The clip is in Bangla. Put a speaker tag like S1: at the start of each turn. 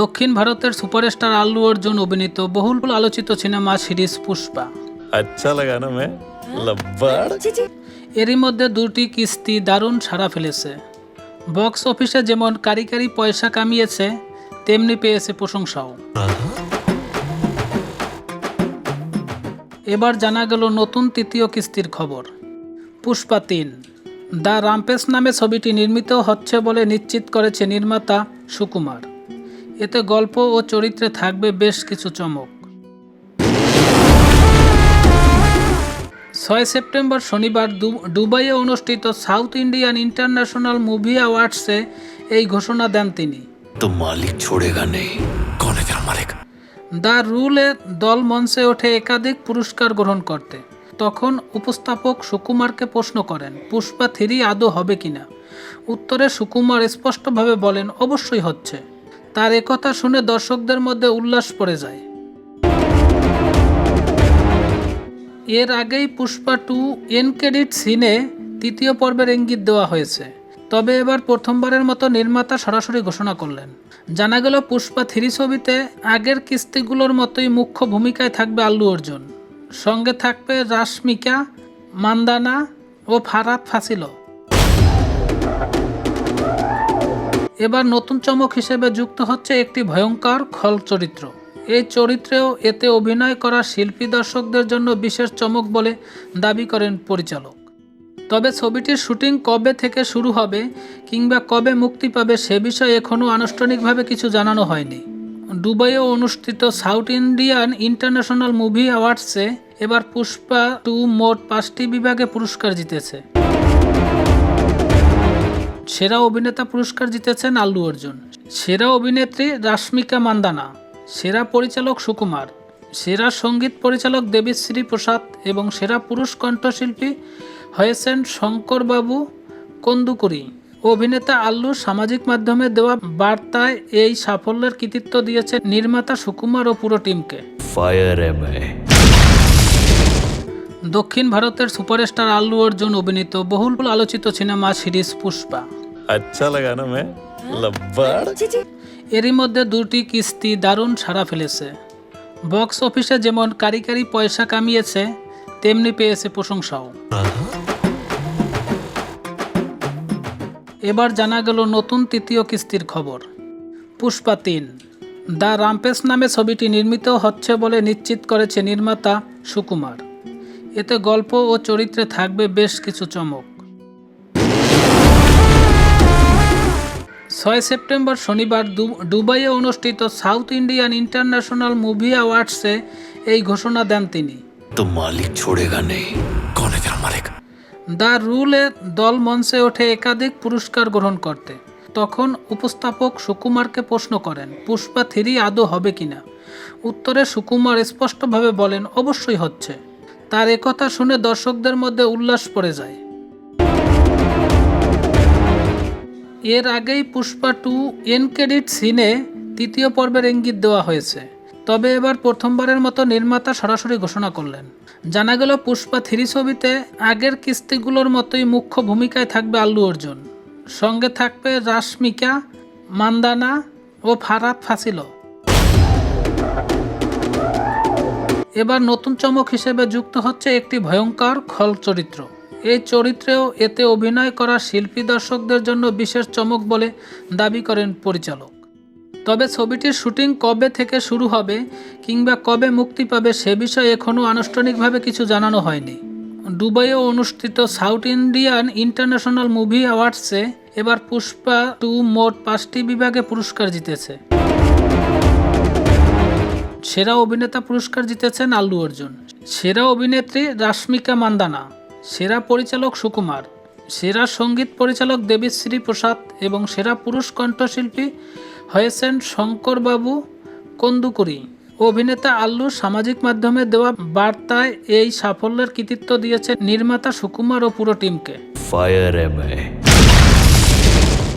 S1: দক্ষিণ ভারতের সুপারস্টার আল্লু অর্জুন অভিনীত বহুল আলোচিত সিনেমা সিরিজ পুষ্পা।
S2: আচ্ছা
S1: এরই মধ্যে দুটি কিস্তি দারুণ সাড়া ফেলেছে। বক্স অফিসে যেমন কারিকারি পয়সা কামিয়েছে তেমনি পেয়েছে প্রশংসাও। এবার জানা গেল নতুন তৃতীয় কিস্তির খবর। পুষ্পা তিন। দ্য রামপেস নামে ছবিটি নির্মিত হচ্ছে বলে নিশ্চিত করেছে নির্মাতা সুকুমার। এতে গল্প ও চরিত্রে থাকবে বেশ কিছু চমক। ছয় সেপ্টেম্বর শনিবার দুবাইয়ে অনুষ্ঠিত সাউথ ইন্ডিয়ান ইন্টারন্যাশনাল মুভি অ্যাওয়ার্ডসে এই ঘোষণা দেন তিনি।
S2: তো মালিক নেই।
S1: দ্য রুলে দল মঞ্চে ওঠে একাধিক পুরস্কার গ্রহণ করতে। তখন উপস্থাপক সুকুমারকে প্রশ্ন করেন পুষ্পা থিরি আদৌ হবে কিনা? উত্তরে সুকুমার স্পষ্টভাবে বলেন অবশ্যই হচ্ছে। তার একথা শুনে দর্শকদের মধ্যে উল্লাস পড়ে যায়। এর আগেই পুষ্পা টু এন ক্রেডিট সিনে তৃতীয় পর্বের ইঙ্গিত দেওয়া হয়েছে। তবে এবার প্রথমবারের মতো নির্মাতা সরাসরি ঘোষণা করলেন। জানা গেল পুষ্পা থ্রি ছবিতে আগের কিস্তিগুলোর মতোই মুখ্য ভূমিকায় থাকবে আল্লু অর্জুন। সঙ্গে থাকবে রাশমিকা, মান্দানা ও ফারাত ফাসিল এবার নতুন চমক হিসেবে যুক্ত হচ্ছে একটি ভয়ঙ্কর খল চরিত্র। এই চরিত্রেও এতে অভিনয় করা শিল্পী দর্শকদের জন্য বিশেষ চমক বলে দাবি করেন পরিচালক। তবে ছবিটির শুটিং কবে থেকে শুরু হবে কিংবা কবে মুক্তি পাবে সে বিষয়ে এখনও আনুষ্ঠানিকভাবে কিছু জানানো হয়নি। দুবাইয়ে অনুষ্ঠিত সাউথ ইন্ডিয়ান ইন্টারন্যাশনাল মুভি অ্যাওয়ার্ডসে এবার পুষ্পা টু মোট পাঁচটি বিভাগে পুরস্কার জিতেছে। সেরা অভিনেতা পুরস্কার জিতেছেন আল্লু অর্জুন। সেরা অভিনেত্রী রাশ্মিকা মান্দানা। সেরা পরিচালক সুকুমার। সেরা সংগীত পরিচালক দেবীশ্রী প্রসাদ এবং সেরা পুরুষ কণ্ঠশিল্পী হয়েছেন শঙ্করবাবু কন্দুকুরি অভিনেতা আল্লু সামাজিক মাধ্যমে দেওয়া বার্তায় এই সাফল্যের কৃতিত্ব দিয়েছেন নির্মাতা সুকুমার ও পুরো টিমকে। দক্ষিণ ভারতের সুপারস্টার আল্লু অর্জুন অভিনীত বহুল আলোচিত সিনেমা সিরিজ পুষ্পা।
S2: আচ্ছা লাগা না মে
S1: এরই মধ্যে দুটি কিস্তি দারুণ সাড়া ফেলেছে। বক্স অফিসে যেমন কারিকারি পয়সা কামিয়েছে, তেমনি পেয়েছে প্রশংসাও। এবার জানা গেল নতুন তৃতীয় কিস্তির খবর। পুষ্পা তিন। দ্য রামপেস নামে ছবিটি নির্মিত হচ্ছে বলে নিশ্চিত করেছে নির্মাতা সুকুমার। এতে গল্প ও চরিত্রে থাকবে বেশ কিছু চমক। ছয় সেপ্টেম্বর শনিবার দুবাইয়ে অনুষ্ঠিত সাউথ ইন্ডিয়ান ইন্টারন্যাশনাল মুভি অ্যাওয়ার্ডসে এই ঘোষণা দেন তিনি।
S2: তো মালিক ছোড়েগা নেই মালিক?
S1: দ্য রুলে দল মঞ্চে ওঠে একাধিক পুরস্কার গ্রহণ করতে। তখন উপস্থাপক সুকুমারকে প্রশ্ন করেন পুষ্পা থ্রি আদৌ হবে কিনা? উত্তরে সুকুমার স্পষ্টভাবে বলেন অবশ্যই হচ্ছে। তার একথা শুনে দর্শকদের মধ্যে উল্লাস পড়ে যায়। এর আগেই পুষ্পা টু এন ক্রেডিট সিনে তৃতীয় পর্বের ইঙ্গিত দেওয়া হয়েছে। তবে এবার প্রথমবারের মতো নির্মাতা সরাসরি ঘোষণা করলেন। জানা গেল পুষ্পা থ্রি ছবিতে আগের কিস্তিগুলোর মতোই মুখ্য ভূমিকায় থাকবে আল্লু অর্জুন। সঙ্গে থাকবে রাশমিকা, মান্দানা ও ফারাত ফাসিল এবার নতুন চমক হিসেবে যুক্ত হচ্ছে একটি ভয়ঙ্কর খল চরিত্র। এই চরিত্রেও এতে অভিনয় করা শিল্পী দর্শকদের জন্য বিশেষ চমক বলে দাবি করেন পরিচালক। তবে ছবিটির শুটিং কবে থেকে শুরু হবে কিংবা কবে মুক্তি পাবে সে বিষয়ে এখনও আনুষ্ঠানিকভাবে কিছু জানানো হয়নি। দুবাইয়ে অনুষ্ঠিত সাউথ ইন্ডিয়ান ইন্টারন্যাশনাল মুভি অ্যাওয়ার্ডসে এবার পুষ্পা টু মোট পাঁচটি বিভাগে পুরস্কার জিতেছে। সেরা অভিনেতা পুরস্কার জিতেছেন আল্লু অর্জুন। সেরা অভিনেত্রী রাশ্মিকা মান্দানা। সেরা পরিচালক সুকুমার, সেরা সংগীত পরিচালক দেবীশ্রী প্রসাদ এবং সেরা পুরুষ কণ্ঠশিল্পী হয়েছেন শঙ্করবাবু কন্দুকুরি। অভিনেতা আল্লু সামাজিক মাধ্যমে দেওয়া বার্তায় এই সাফল্যের কৃতিত্ব দিয়েছে নির্মাতা সুকুমার ও পুরো টিমকে।
S2: ফায়ার